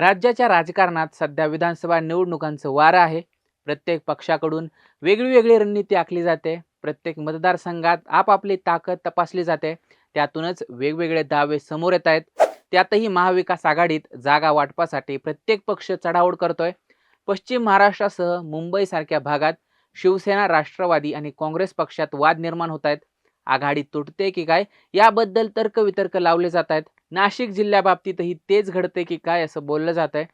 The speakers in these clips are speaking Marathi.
राज्याच्या राजकारणात सध्या विधानसभा निवडणुकांचं वारं आहे. प्रत्येक पक्षाकडून वेगळी वेगळी रणनीती आखली जाते. प्रत्येक मतदारसंघात आपापली ताकद तपासली जाते. त्यातूनच वेगवेगळे दावे समोर येत आहेत. त्यातही महाविकास आघाडीत जागा वाटपासाठी प्रत्येक पक्ष चढाओढ करतोय. पश्चिम महाराष्ट्रासह मुंबईसारख्या भागात शिवसेना राष्ट्रवादी आणि काँग्रेस पक्षात वाद निर्माण होत आहेत. आघाडी तुटते की काय? याबद्दल तर्कवितर्क लावले जात आहेत. नाशिक जिल्ह्याबाबतीतही तेच घडते की काय असं बोललं जात आहे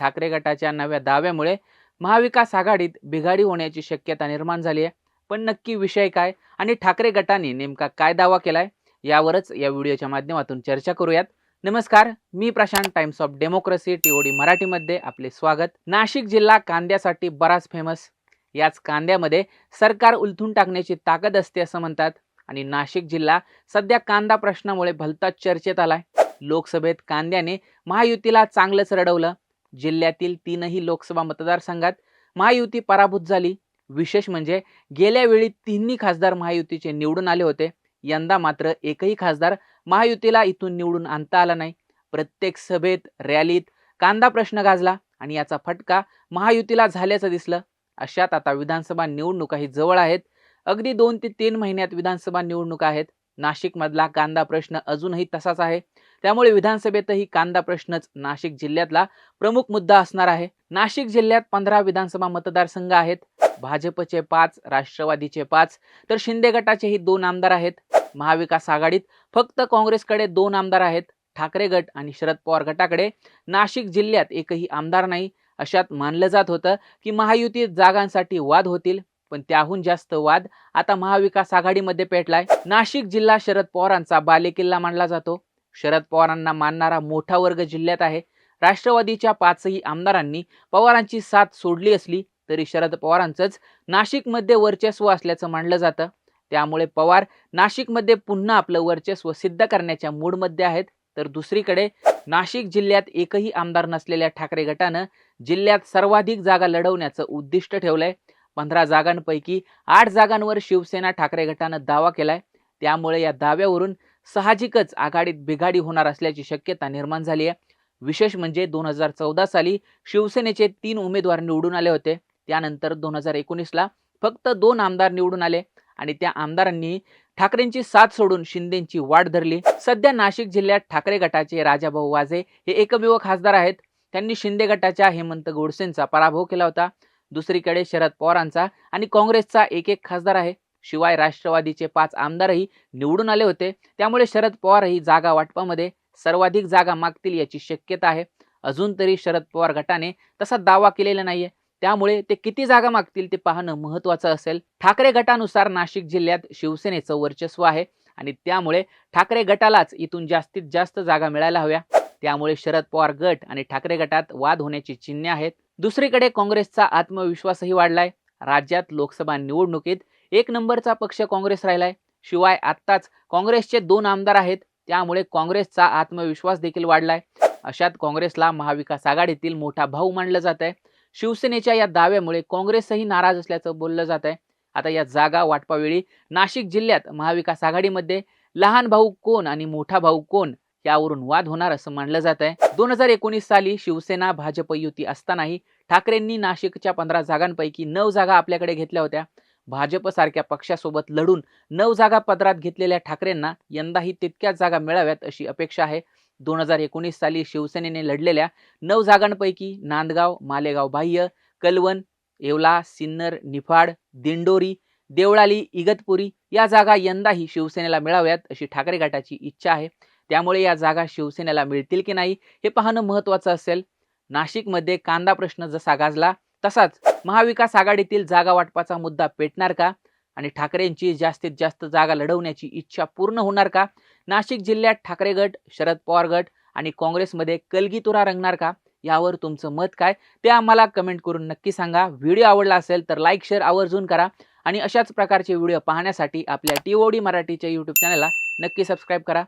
ठाकरे गटाच्या नव्या दाव्यामुळे महाविकास आघाडीत बिघाडी होण्याची शक्यता निर्माण झाली आहे. पण नक्की विषय काय आणि ठाकरे गटाने नेमका काय दावा केलाय यावरच या व्हिडिओच्या माध्यमातून चर्चा करूयात. नमस्कार मी Prashant Times of Democracy TOD मराठीमध्ये आपले स्वागत. नाशिक जिल्हा कांद्यासाठी बराच फेमस. याच कांद्यामध्ये सरकार उलथून टाकण्याची ताकद असते असं म्हणतात आणि नाशिक जिल्हा सध्या कांदा प्रश्नामुळे भलताच चर्चेत आलाय. लोकसभेत कांद्याने महायुतीला चांगलंच रडवलं. जिल्ह्यातील तीनही लोकसभा मतदारसंघात महायुती पराभूत झाली. विशेष म्हणजे गेल्या वेळी तिन्ही खासदार महायुतीचे निवडून आले होते. यंदा मात्र एकही खासदार महायुतीला इथून निवडून आणता आला नाही. प्रत्येक सभेत रॅलीत कांदा प्रश्न गाजला आणि याचा फटका महायुतीला झाल्याचं दिसलं. अशात आता विधानसभा निवडणुकाही जवळ आहेत. अगदी दोन ते तीन महिन्यात विधानसभा निवडणुका आहेत. नाशिकमधला कांदा प्रश्न अजूनही तसाच आहे. त्यामुळे विधानसभेतही कांदा प्रश्नच नाशिक जिल्ह्यातला प्रमुख मुद्दा असणार आहे. नाशिक जिल्ह्यात पंधरा विधानसभा मतदारसंघ आहेत. भाजपचे पाच राष्ट्रवादीचे पाच तर शिंदे गटाचेही दोन आमदार आहेत. महाविकास आघाडीत फक्त काँग्रेसकडे दोन आमदार आहेत. ठाकरे गट आणि शरद पवार गटाकडे नाशिक जिल्ह्यात एकही आमदार नाही. अशात मानलं जात होतं की महायुतीत जागांसाठी वाद होतील पण त्याहून जास्त वाद आता महाविकास आघाडीमध्ये पेटलाय. नाशिक जिल्हा शरद पवारांचा बालेकिल्ला मानला जातो. शरद पवारांना मानणारा मोठा वर्ग जिल्ह्यात आहे. राष्ट्रवादीच्या पाचही आमदारांनी पवारांची साथ सोडली असली तरी शरद पवारांचंच नाशिकमध्ये वर्चस्व असल्याचं मानलं जातं. त्यामुळे पवार नाशिकमध्ये पुन्हा आपलं वर्चस्व सिद्ध करण्याच्या मूडमध्ये आहेत. तर दुसरीकडे नाशिक जिल्ह्यात एकही आमदार नसलेल्या ठाकरे गटानं जिल्ह्यात सर्वाधिक जागा लढवण्याचं उद्दिष्ट ठेवलंय. पंधरा जागांपैकी आठ जागांवर शिवसेना ठाकरे गटानं दावा केलाय. त्यामुळे या दाव्यावरून साहजिकच आघाडीत बिघाडी होणार असल्याची शक्यता निर्माण झाली आहे. विशेष म्हणजे दोन हजार चौदा साली शिवसेनेचे तीन उमेदवार निवडून आले होते. त्यानंतर दोन हजार एकोणीसला फक्त दोन आमदार निवडून आले आणि त्या आमदारांनी ठाकरेंची साथ सोडून शिंदेची वाट धरली. सध्या नाशिक जिल्ह्यात ठाकरे गटाचे राजाभाऊ वाजे हे एकमेव खासदार आहेत. त्यांनी शिंदे गटाच्या हेमंत गोडसेंचा पराभव केला होता. दुसरीकडे शरद पवारांचा आणि काँग्रेसचा एक एक खासदार आहे. शिवाय राष्ट्रवादीचे पाच आमदारही निवडून आले होते. त्यामुळे शरद पवारही जागा वाटपामध्ये सर्वाधिक जागा मागतील याची शक्यता आहे. अजून तरी शरद पवार गटाने तसा दावा केलेला नाहीये. त्यामुळे ते किती जागा मागतील ते पाहणं महत्वाचं असेल. ठाकरे गटानुसार नाशिक जिल्ह्यात शिवसेनेचं वर्चस्व आहे आणि त्यामुळे ठाकरे गटालाच इथून जास्तीत जास्त जागा मिळायला हव्या. त्यामुळे शरद पवार गट आणि ठाकरे गटात वाद होण्याची चिन्हे आहेत. दुसरीकडे काँग्रेसचा आत्मविश्वासही वाढलाय. राज्यात लोकसभा निवडणुकीत एक नंबरचा पक्ष काँग्रेस राहिलाय. शिवाय आत्ताच काँग्रेसचे दोन आमदार आहेत. त्यामुळे काँग्रेसचा आत्मविश्वास देखील वाढलाय. अशात काँग्रेसला महाविकास आघाडीतील मोठा भाऊ मानलं जात आहे शिवसेनेच्या या दाव्यामुळे काँग्रेसही नाराज असल्याचं बोललं जात आहे आता या जागा वाटपावेळी नाशिक जिल्ह्यात महाविकास आघाडीमध्ये लहान भाऊ कोण आणि मोठा भाऊ कोण यावरून वाद होणार असं मानलं जात आहे दोन हजार एकोणीस साली शिवसेना भाजप युती असतानाही ठाकरेंनी नाशिकच्या पंधरा जागांपैकी नऊ जागा आपल्याकडे घेतल्या होत्या. भाजपसारख्या पक्षासोबत लढून नऊ जागा पदरात घेतलेल्या ठाकरेंना यंदाही तितक्याच जागा मिळाव्यात अशी अपेक्षा आहे. दोन हजार एकोणीस साली शिवसेनेने लढलेल्या नऊ जागांपैकी नांदगाव मालेगाव बाह्य कलवण येवला सिन्नर निफाड दिंडोरी देवळाली इगतपुरी या जागा यंदाही शिवसेनेला मिळाव्यात अशी ठाकरे गटाची इच्छा आहे. त्यामुळे या जागा शिवसेनेला मिळतील की नाही हे पाहणं महत्त्वाचं असेल. नाशिकमध्ये कांदा प्रश्न जसा गाजला तसाच महाविकास आघाडीतील जागा वाटपाचा मुद्दा पेटणार का? आणि ठाकरेंची जास्तीत जास्त जागा लढवण्याची इच्छा पूर्ण होणार का? नाशिक जिल्ह्यात ठाकरे गट शरद पवार गट आणि काँग्रेसमध्ये कलगीतुरा रंगणार का? यावर तुमचं मत काय? ते आम्हाला कमेंट करून नक्की सांगा. व्हिडिओ आवडला असेल तर लाईक शेअर आवर्जून करा. आणि अशाच प्रकारचे व्हिडिओ पाहण्यासाठी आपल्या टी ओ डी मराठीच्या यूट्यूब चॅनलला नक्की सबस्क्राईब करा.